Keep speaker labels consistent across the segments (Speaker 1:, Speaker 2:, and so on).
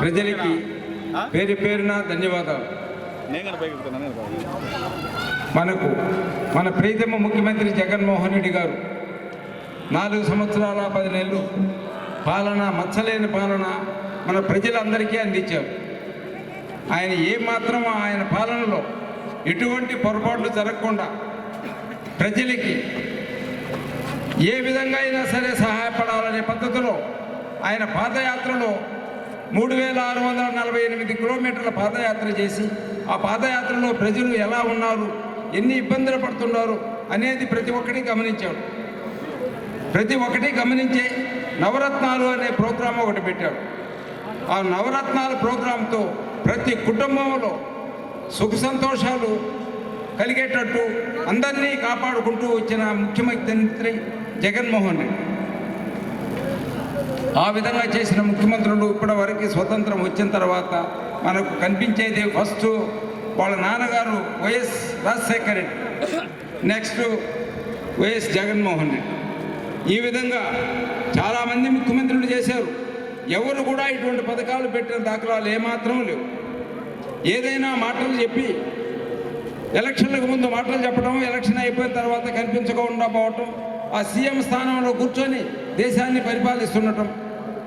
Speaker 1: ప్రజలకి పేరు పేరున ధన్యవాదాలు. మనకు మన ప్రీతమ ముఖ్యమంత్రి జగన్మోహన్ రెడ్డి గారు నాలుగు సంవత్సరాల పది నెలలు పాలన మచ్చలేని పాలన మన ప్రజలందరికీ అందించారు. ఆయన ఏమాత్రం ఆయన పాలనలో ఎటువంటి పొరపాట్లు జరగకుండా ప్రజలకి ఏ విధంగా అయినా సరే సహాయపడాలనే పద్ధతిలో ఆయన పాదయాత్రలో మూడు వేల ఆరు వందల నలభై ఎనిమిది కిలోమీటర్ల పాదయాత్ర చేసి ఆ పాదయాత్రలో ప్రజలు ఎలా ఉన్నారు ఎన్ని ఇబ్బందులు పడుతున్నారు అనేది ప్రతి ఒక్కటి గమనించాడు. ప్రతి ఒక్కటి గమనించే నవరత్నాలు అనే ప్రోగ్రాం ఒకటి పెట్టాడు. ఆ నవరత్నాల ప్రోగ్రాంతో ప్రతి కుటుంబంలో సుఖ సంతోషాలు కలిగేటట్టు అందరినీ కాపాడుకుంటూ వచ్చిన ముఖ్యమంత్రి జగన్మోహన్ రెడ్డి. ఆ విధంగా చేసిన ముఖ్యమంత్రులు ఇప్పటి వరకు స్వతంత్రం వచ్చిన తర్వాత మనకు కనిపించేది ఫస్ట్ వాళ్ళ నాన్నగారు YS Rajasekhar Reddy. Next YS Jaganmohan Reddy. ఈ విధంగా చాలామంది ముఖ్యమంత్రులు చేశారు. ఎవరు కూడా ఇటువంటి పథకాలు పెట్టిన దాఖలాలు ఏమాత్రం లేవు. ఏదైనా మాటలు చెప్పి ఎలక్షన్లకు ముందు మాటలు చెప్పడం ఎలక్షన్ అయిపోయిన తర్వాత కనిపించకుండా పోవటం ఆ సీఎం స్థానంలో కూర్చొని దేశాన్ని పరిపాలిస్తుండటం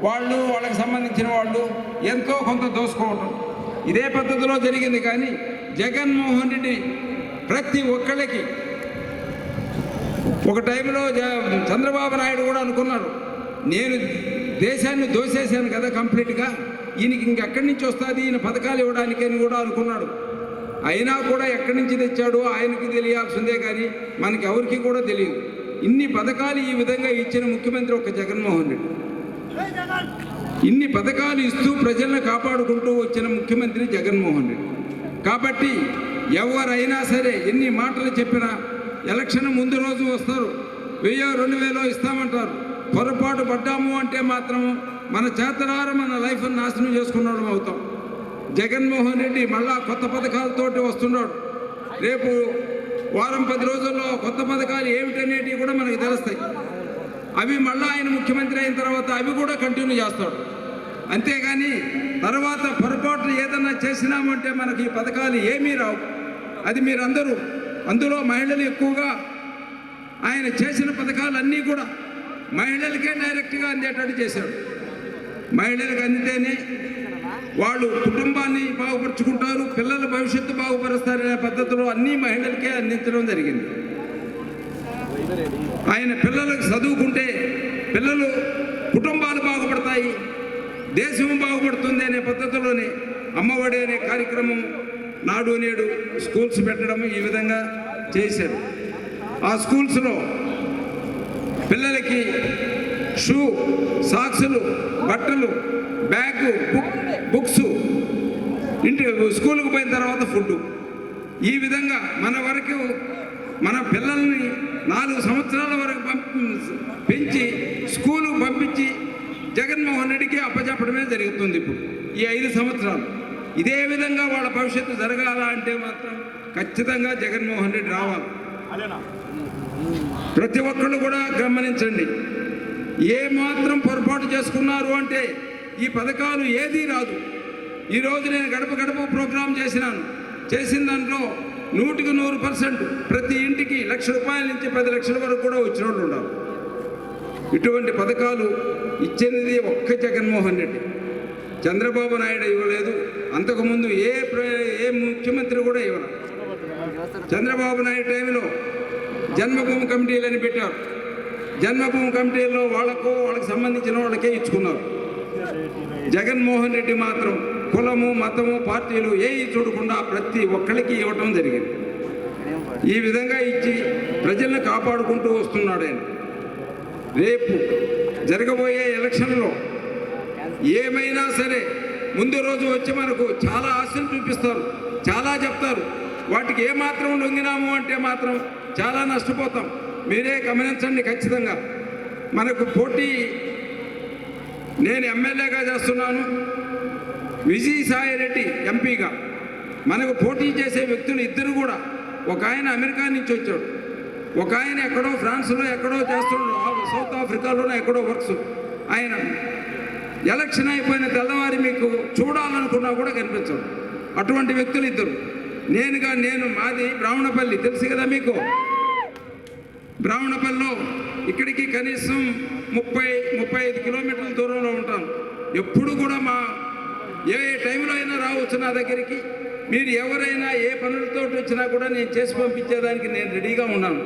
Speaker 1: వాళ్ళు వాళ్ళకి సంబంధించిన వాళ్ళు ఎంతో కొంత దోసుకోవటం. ఇదే పద్ధతిలో జరిగింది కానీ జగన్మోహన్ రెడ్డి ప్రతి ఒక్కళ్ళకి ఒక టైంలో జ- చంద్రబాబు నాయుడు కూడా అనుకున్నాడు నేను దేశాన్ని దోసేశాను కదా కంప్లీట్గా ఈయనకి ఇంకెక్కడి నుంచి వస్తుంది ఈయన పథకాలు ఇవ్వడానికి అని కూడా అనుకున్నాడు. అయినా కూడా ఎక్కడి నుంచి తెచ్చాడో ఆయనకి తెలియాల్సిందే కానీ మనకి ఎవరికి కూడా తెలియదు. ఇన్ని పథకాలు ఈ విధంగా ఇచ్చిన ముఖ్యమంత్రి ఒక జగన్మోహన్ రెడ్డి. ఇన్ని పథకాలు ఇస్తూ ప్రజలను కాపాడుకుంటూ వచ్చిన ముఖ్యమంత్రి జగన్మోహన్ రెడ్డి. కాబట్టి ఎవరైనా సరే ఎన్ని మాటలు చెప్పినా ఎలక్షన్ ముందు రోజు వస్తారు. వెయ్యో రెండు వేలో ఇస్తామంటారు. పొరపాటు పడ్డాము అంటే మాత్రం మన చేతనార మన లైఫ్ నాశనం చేసుకున్నాడు అవుతాం. జగన్మోహన్ రెడ్డి మళ్ళా కొత్త పథకాలతోటి వస్తున్నాడు. రేపు వారం పది రోజుల్లో కొత్త పథకాలు ఏమిటనేటివి కూడా మనకు తెలుస్తాయి. అవి మళ్ళీ ఆయన ముఖ్యమంత్రి అయిన తర్వాత అవి కూడా కంటిన్యూ చేస్తాడు. అంతేగాని తర్వాత పొరపాట్లు ఏదన్నా చేసినామంటే మనకి ఈ పథకాలు ఏమీ రావు. అది మీరందరూ అందులో మహిళలు ఎక్కువగా ఆయన చేసిన పథకాలు అన్నీ కూడా మహిళలకే డైరెక్ట్గా అందేటట్టు చేశాడు. మహిళలకు అందితేనే వాళ్ళు కుటుంబాన్ని బాగుపరుచుకుంటారు పిల్లల భవిష్యత్తు బాగుపరుస్తారనే పద్ధతిలో అన్ని మహిళలకే అందించడం జరిగింది. ఆయన పిల్లలకు చదువు పిల్లలు కుటుంబాలు బాగుపడతాయి దేశం బాగుపడుతుంది అనే పద్ధతిలోనే అమ్మఒడి అనే కార్యక్రమం నాడు నేడు స్కూల్స్ పెట్టడం ఈ విధంగా చేశారు. ఆ స్కూల్స్లో పిల్లలకి షూ సాక్సులు బట్టలు బ్యాగు బుక్ బుక్స్ ఇంటి స్కూల్కి పోయిన తర్వాత ఫుడ్ ఈ విధంగా మన వరకు మన పిల్లల్ని నాలుగు సంవత్సరాల వరకు పంపి పెంచి స్కూలుకు పంపించి జగన్మోహన్ రెడ్డికి అప్పచెప్పడమే జరుగుతుంది ఇప్పుడు. ఈ ఐదు సంవత్సరాలు. ఇదే విధంగా వాళ్ళ భవిష్యత్తు జరగాల అంటే మాత్రం ఖచ్చితంగా జగన్మోహన్ రెడ్డి రావాలి. ప్రతి ఒక్కళ్ళు కూడా గమనించండి. ఏ మాత్రం పొరపాటు చేసుకున్నారు అంటే ఈ పథకాలు ఏదీ రాదు. ఈరోజు నేను గడప గడప ప్రోగ్రాం చేసినాను. చేసిన దాంట్లో నూటికి నూరు పర్సెంట్ ప్రతి ఇంటికి లక్ష రూపాయల నుంచి పది లక్షల వరకు కూడా వచ్చిన వాళ్ళు ఉన్నారు ఇటువంటి పథకాలు ఇచ్చినది ఒక్క జగన్మోహన్ రెడ్డి. చంద్రబాబు నాయుడు ఇవ్వలేదు. అంతకుముందు ఏ ప్ర- ఏ ముఖ్యమంత్రి కూడా ఇవ్వరు చంద్రబాబు నాయుడు టైంలో జన్మభూమి కమిటీలని పెట్టారు. జన్మభూమి కమిటీల్లో వాళ్ళకు వాళ్ళకి సంబంధించిన వాళ్ళకే ఇచ్చుకున్నారు. జగన్మోహన్ రెడ్డి మాత్రం కులము మతము పార్టీలు ఏవి చూడకుండా ప్రతి ఒక్కరికి ఇవ్వటం జరిగింది. ఈ విధంగా ఇచ్చి ప్రజల్ని కాపాడుకుంటూ వస్తున్నాడు ఆయన. రేపు జరగబోయే ఎలక్షన్లో ఏమైనా సరే ముందు రోజు వచ్చి మనకు చాలా ఆశలు చూపిస్తారు చాలా చెప్తారు. వాటికి ఏమాత్రం లొంగినాము అంటే మాత్రం చాలా నష్టపోతాం. మీరే గమనించండి ఖచ్చితంగా. మనకు పోటీ నేను ఎమ్మెల్యేగా చేస్తున్నాను. విజయసాయిరెడ్డి ఎంపీగా మనకు పోటీ చేసే వ్యక్తులు ఇద్దరు కూడా. ఒక ఆయన అమెరికా నుంచి వచ్చాడు. ఒక ఆయన ఎక్కడో ఫ్రాన్స్లో ఎక్కడో చేస్తున్నాడు. సౌత్ ఆఫ్రికాలోనో ఎక్కడో వర్క్స్. ఆయన ఎలక్షన్ అయిపోయిన తెల్లవారి మీకు చూడాలనుకున్నా కూడా కనిపించదు అటువంటి వ్యక్తులు ఇద్దరు. నేనుగా నేను మాది బ్రాహ్మణపల్లి. తెలుసు కదా మీకు? బ్రాహ్మణపల్లిలో ఇక్కడికి కనీసం ముప్పై ముప్పై ఐదు కిలోమీటర్ల దూరంలో ఉంటాను. ఎప్పుడు కూడా మా ఏ ఏ టైంలో అయినా రావచ్చు నా దగ్గరికి. మీరు ఎవరైనా ఏ పనులతో వచ్చినా కూడా నేను చేసి పంపించేదానికి నేను రెడీగా ఉన్నాను.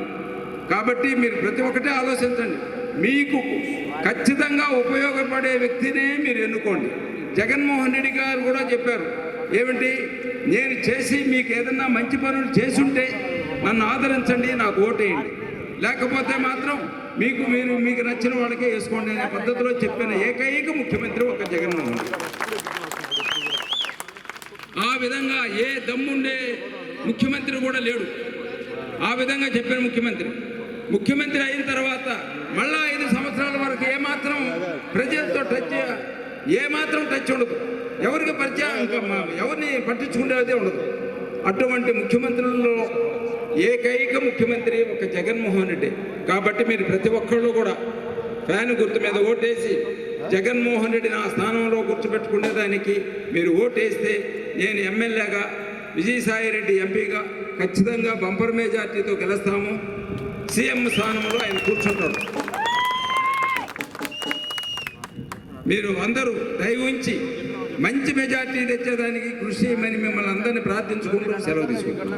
Speaker 1: కాబట్టి మీరు ప్రతి ఒక్కటే ఆలోచించండి. మీకు ఖచ్చితంగా ఉపయోగపడే వ్యక్తినే మీరు ఎన్నుకోండి. జగన్మోహన్ రెడ్డి గారు కూడా చెప్పారు. ఏమిటి నేను చేసి మీకు ఏదన్నా మంచి పనులు చేసుంటే నన్ను ఆదరించండి నాకు ఓటేయండి. లేకపోతే మాత్రం మీకు మీరు మీకు నచ్చిన వాళ్ళకే వేసుకోండి అనే పద్ధతిలో చెప్పిన ఏకైక ముఖ్యమంత్రి ఒక జగన్మోహన్ రెడ్డి. ఆ విధంగా ఏ దమ్ముండే ముఖ్యమంత్రి కూడా లేడు. ఆ విధంగా చెప్పిన ముఖ్యమంత్రి. ముఖ్యమంత్రి అయిన తర్వాత మళ్ళా ఐదు సంవత్సరాల వరకు ఏమాత్రం ప్రజలతో టచ్ ఏమాత్రం టచ్ ఉండదు. ఎవరికి పరిచయం ఇంకా ఎవరిని పట్టించుకునేదే ఉండదు. అటువంటి ముఖ్యమంత్రులలో ఏకైక ముఖ్యమంత్రి ఒక జగన్మోహన్ రెడ్డి. కాబట్టి మీరు ప్రతి ఒక్కళ్ళు కూడా ఫ్యాన్ గుర్తు మీద ఓటేసి జగన్మోహన్ రెడ్డి నా స్థానంలో కూర్చోబెట్టుకునేదానికి మీరు ఓటేస్తే నేను ఎమ్మెల్యేగా విజయసాయి రెడ్డి ఎంపీగా ఖచ్చితంగా బంపర్ మెజార్టీతో గెలుస్తాము. సీఎం స్థానంలో ఆయన కూర్చుంటాడు. మీరు అందరూ దయ ఉంచి మంచి మెజార్టీ తెచ్చేదానికి కృషి చేయమని మిమ్మల్ని అందరినీ ప్రార్థించుకుంటూ సెలవు తీసుకుంటాం